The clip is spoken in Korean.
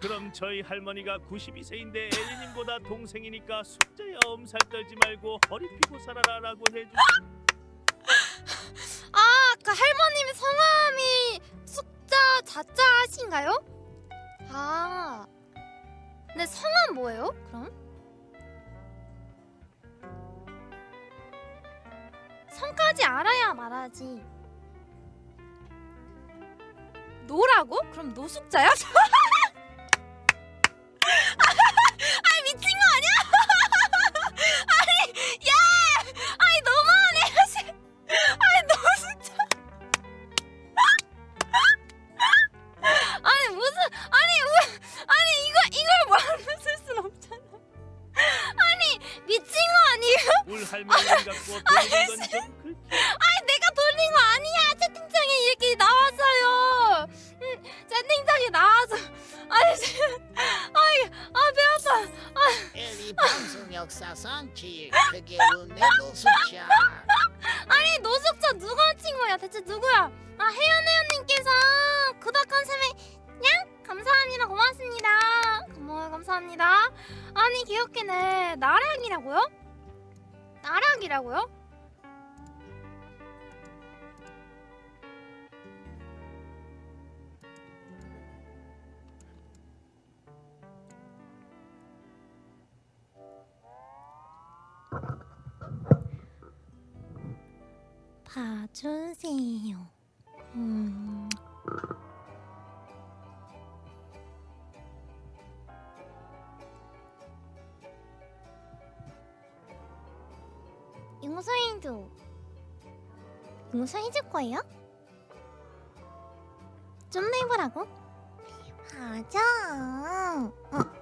그럼 저희 할머니가 92세인데 엘리님보다 동생이니까 숙자야 엄살 떨지 말고 허리 펴고 살아라라고 해주. 아, 그 할머님의 성함이 숙자 자자하신가요? 아, 근데 성함 뭐예요? 그럼? 성까지 알아야 말하지. 노라고? 그럼 노숙자야? 울 할머니 갖고 돌리는 건좀 그. 아니 내가 돌린 거 아니야. 채팅창에 이렇게 나왔어요. 음, 채팅창에 나와서 아니 아이 아 배 아파. 엘리 방송 역사상 제일 크게 웃는 노숙자 아니 노숙자 누가 친 거야? 대체 누구야? 아 혜연 혜연님께서 구독한 세매 냥 감사합니다 고맙습니다 고마워요 감사합니다 아니 귀엽게네 나락이라고요? 나락이라고요? 봐주세요. 음. 용서해줘. 용서해줄 거예요? 좀더 해보라고? 맞아. 어.